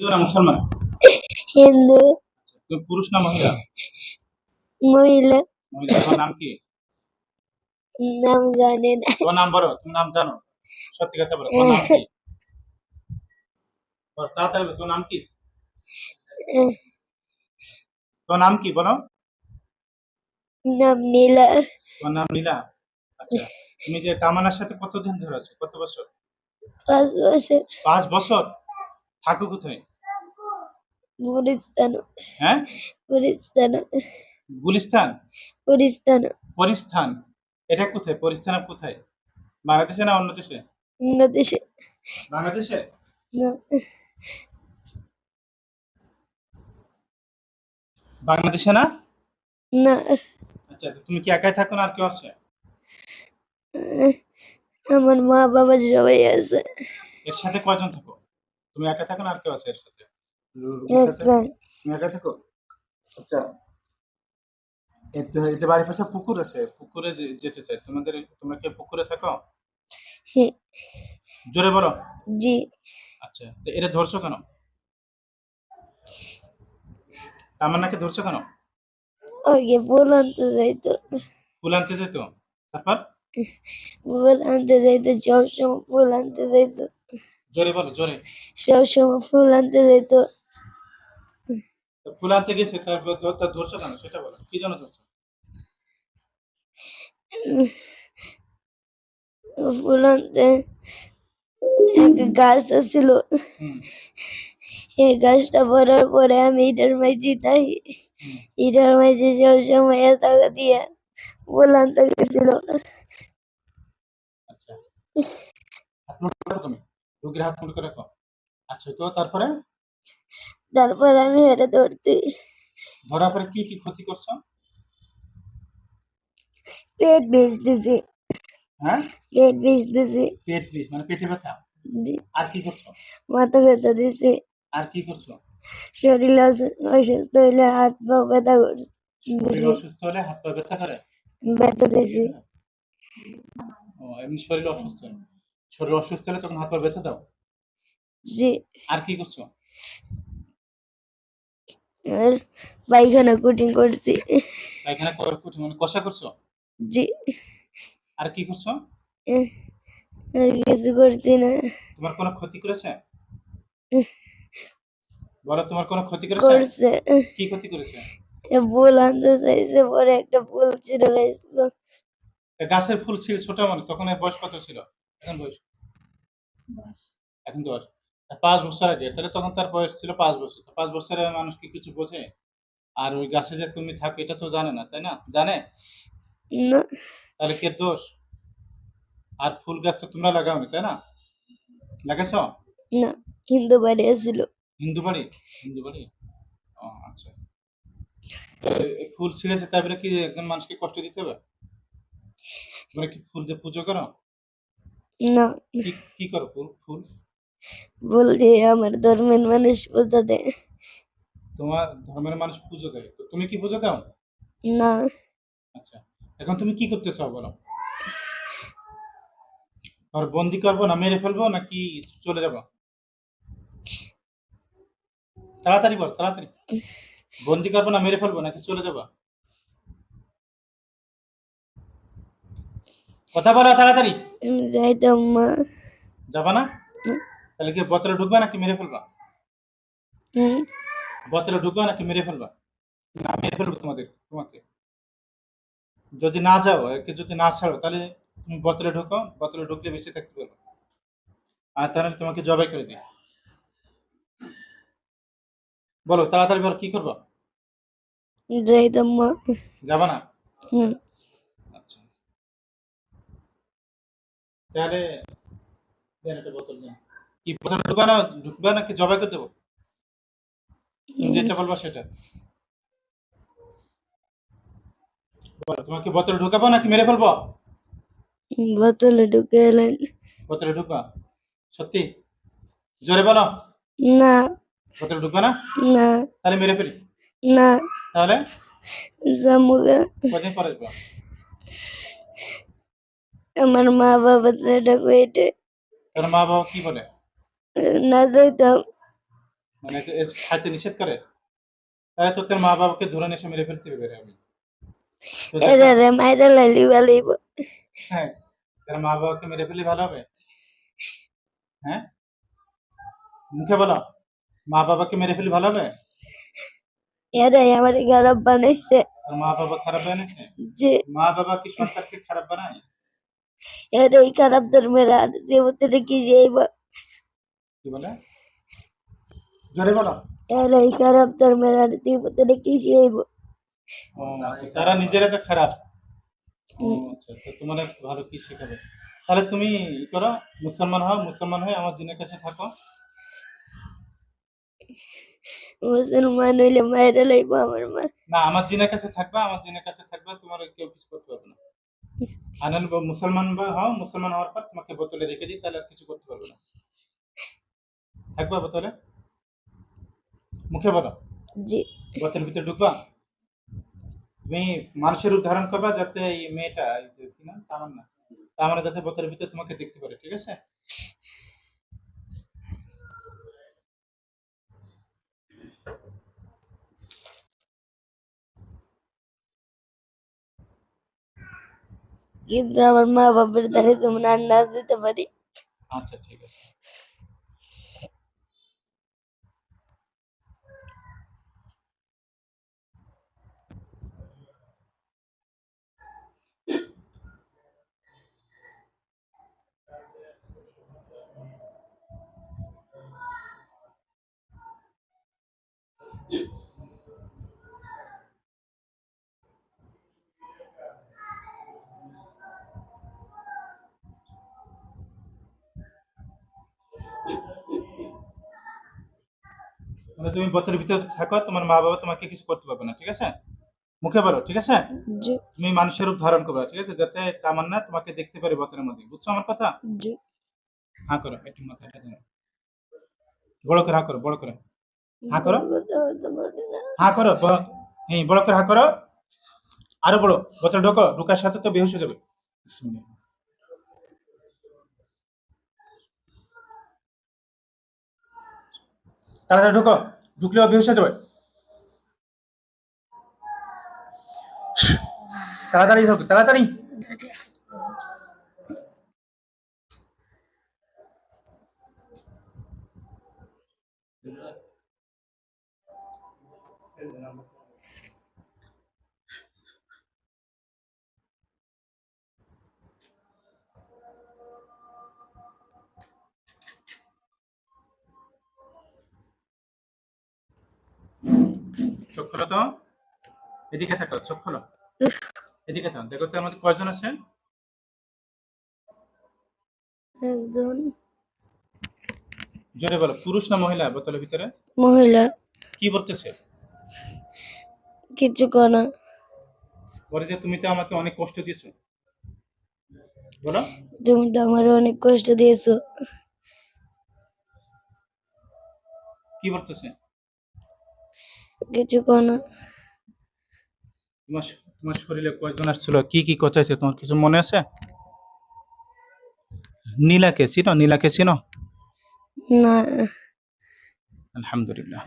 হিন্দু না মুসলমান হিন্দু। তুমি পুরুষ না মহিলা? মহিলা। মহিলা তোমার নাম কি? নাম জানে না। তোমার নাম বলো তুমি নাম জানো। সত্যি কথা বলো তোমার নাম কি? তাড়াতাড়ি তোমার নাম কি? তোমার নাম কি বলো। নাম নীলা। তোমার নাম নীলা? আচ্ছা তুমি যে কামানার সাথে কতদিন ধরে আছো? কত বছর? পাঁচ বছর। পাঁচ বছর? থাকো কোথায়? পুরিস্তান হ্যাঁ? পুরিস্তান গুলিস্তান? পুরিস্তান পরিস্থান। এটা কোথায়? পরিস্থান কোথায়? বাংলাদেশে না অন্য দেশে? অন্য দেশে বাংলাদেশে? না। বাংলাদেশে না? না। আচ্ছা তুমি কি একাই থাকো না আর কেউ আছে? আমার মা বাবা সবাই আছে। এর সাথে কয়জন থাকো? তুমি একা থাকো না আর কেউ আছে এর সাথে? একা তুমি থাকো? আচ্ছা। এতে- এতে বাড়ির পাশে পুকুর আছে পুকুরে যেতে চাই। তোমাদের তোমরা কি পুকুরে থাকো? জোরে বলো। জি। আচ্ছা তো এটা ধরছো কেন? তামান্নাকে ধরছো কেন? ওকে ফুল আনতে যাইতো ফুল আনতে যেত তারপর? ফুল আনতে যাইতো সবসময় ফুল আনতে যাইতো জোরে বলো জোরে। সবসময় ফুল আনতে যাইতো ফুল আনতে গেছে তারপর ধ- তা কেন? সেটা বলো কি জন্য ধরছো? ফুল আনতে একটা গাছ ছিল এই গাছটা পড়ার পরে আমি ইটার মাঝে তাই। ইটার মাঝে সবসময় টাকা দিয়ে ফুল আনতে গেছিল। আচ্ছা। হাত মুঠো করে তুমি। রুগীর হাত মুঠো করে রাখো। আচ্ছা তো তারপরে? তারপর আমি হেরে ধরছি ধরার পরে কি কি ক্ষতি করছ? পেট বেচ দিছি হ্যাঁ? পেট বেচ দিছি পেট মানে পেটে ব্যথা? আর কি করছ? মাথা ব্যথা দিছি। আর কি করছ? শরীর অসুস্থ হাত পা ব্যথা করছি। শরীর অসুস্থ হলে হাত পা ব্যথা করে? ব্যথা দিছি। ও এমনি শরীর অসুস্থ শরীর অসুস্থ হলে তখন হাত পা ব্যথা দাও? জি। আর কি করছ? পায়খানা কুটিং করছি। এখানে মানে কষা করছ? জি। আর কি করছ? আর কিছু করছি না। তোমার কোনো ক্ষতি করেছে? বলো তোমার কোনো ক্ষতি করেছে? করছে। কি ক্ষতি করেছে? এ ফুল আনতে চাইছে পরে একটা ছিঁড়ে গেছিল। গাছের ফুল ছিল ছোট মানে তখন বয়স কত ছিল? এখন বয়স? এখন দশ। পাঁচ বছর আগে তাহলে তখন তার বয়স ছিল পাঁচ বছর। তো পাঁচ বছরে মানুষ কি কিছু বোঝে? আর ওই গাছে যে তুমি থাকো এটা তো জানে না তাই না? জানে? না। তাহলে কে দোষ? আর ফুল গাছ তো তোমরা লাগাওনি তাই না? লাগাইছ? না হিন্দু বাড়ি হিন্দু বাড়ি? হিন্দু বাড়ি? ও আচ্ছা। ফুল ছিঁড়েছে বলে কি একজন মানুষকে কষ্ট দিতে হবে? তোমরা কি ফুল দিয়ে পুজো করো? না। কি কি করো ফুল ফুল? ফুল দিয়ে আমার ধর্মের মানুষ পূজা দেয়। তোমার ধর্মের মানুষ পুজো দেয়। তো তুমি কি পুজো দাও? না। আচ্ছা এখন তুমি কি করতে চাও বলো? আর বন্দি করব না মেরে ফেলব নাকি চলে যাব? তাড়াতাড়ি বল তাড়াতাড়ি। বন্দি করব না মেরে ফেলব নাকি চলে যাব? কথা বলো তাড়াতাড়ি। আমি যাইতাম মা। যাবা না। তাহলে কি বোতলে ঢুকবা নাকি মেরে ফেলবা? বোতলে ঢুকবা নাকি মেরে ফেলবা? না মেরে ফেলব তোমাদের তোমাকে। যদি না যাও একে যদি না ছাড়ো তাহলে তুমি বোতলে ঢুকো বোতলে ঢুকলে বেঁচে থাকতে পারবে। আর তাহলে তোমাকে জবাই করে দিই। বলো তাড়াতাড়ি বলো কি করব? যাবা না? আচ্ছা। তাহলে বোতল দেন কি বোতলে ঢুকবা না ঢুকবা নাকি জবাই করে দেবো? যেটা বলবা সেটা। বলো তোমাকে বোতলে ঢুকাবো নাকি মেরে ফেলব? বোতলে ঢুকে এলেন বোতলে ঢুকবা? সত্যি? জোরে বলো। না। বোতলে ঢুকবা না? না। তাহলে মেরে ফেলি। না। তাহলে? জামুগা কদিন পরে আসবা আমার মা বাবা সেটা কইতে তোর মা বাবা কি বলে? না যাইতাম মানে খাইতে নিষেধ করে? তাহলে তো তোর মা বাবাকে ধরে এসে মেরে ফেলতে হবে রে আমি। এরা মাইরা লাইলি বালিব হ্যাঁ তোর মা বাবাকে মেরে ফেললে ভালো হবে? হ্যাঁ? মুখে বলো মা বাবাকে মেরে ফেললে ভালো হবে? এরা আমার খারাপ বানাইছে। মা বাবা খারাপ বানিয়েছে যে মা বাবা কি সন্তানকে খারাপ বানায়? এরা এই খারাপ ধর্মের আর দেবতারা কি যাইব কি বলে? জোরে বলো। এরা এই খারাপ ধর্মের আর দেবতারা কি যাইব আচ্ছা, তারা নিজেরা তো খারাপ। আচ্ছা তোমার ভালো কি শেখাবে? তাহলে তুমি করো মুসলমান হও মুসলমান হয়ে আমার দিনের কাছে থাকো। মুসলমান হইলে মাইরা লাইব আমার মা। না আমার জিনের কাছে থাকবা আমার জিনের কাছে থাকবা তোমার কেউ কিছু করতে পারবে না। বা মুসলমান বা হও মুসলমান হওয়ার পর তোমাকে বোতলে রেখে দিই তাহলে আর কিছু করতে পারবে না। থাকবা বোতলে মুখে বলো। জি। বোতলের ভিতরে ঢুকবা। তুমি মানুষের রূপ ধারণ করবা যাতে এই মেয়েটা কি না তামান্না। যাতে বোতলের ভিতরে তোমাকে দেখতে পারে ঠিক আছে? কিন্তু আমার মা বাবার দ্বারা আর না দিতে পারি। আচ্ছা ঠিক আছে। তুমি বোতলের ভিতরে থাকো তোমার মা বাবা তোমাকে কিছু করতে পারবে না ঠিক আছে? মুখে বলো ঠিক আছে? তুমি মানুষের রূপ ধারণ করবে ঠিক আছে? যাতে তামান্না তোমাকে দেখতে পারে বোতলের মধ্যে বুঝছ আমার কথা? হ্যাঁ করো একটু মাথাটা ধরো। বড় করে হা করো বড় করে। হ্যাঁ করো। হা করো হ্যাঁ বড় করে হা করো। আরও বড় বোতল ঢোকো ঢোকার সাথে তো বেহুশ হয়ে যাবে। তাড়াতাড়ি ঢোকো। ঢুকলেও বেহুশ হয়ে যাবে তাড়াতাড়ি ঢোকো তাড়াতাড়ি চোখ খোলো তো। এদিকে থাকো চোখ খোলো। এদিকে থাকো। দেখো তো আমাদের কয়জন আছে? একজন। জোরে বলো পুরুষ না মহিলা বোতলের ভিতরে? মহিলা। কি বলতেছে? কিছু কনা বলে যে তুমি তো আমাকে অনেক কষ্ট দিয়েছ। বলো। তুমি তো আমার অনেক কষ্ট দিয়েছ। কি বলতেছে? কিছু কোনো। তোমার তোমার শরীরে কয়জন আসছিল? কি কি কথা আছে তোমার কিছু মনে আছে? নীলাকে চিনো? নীলাকে চিনো? না। আলহামদুলিল্লাহ।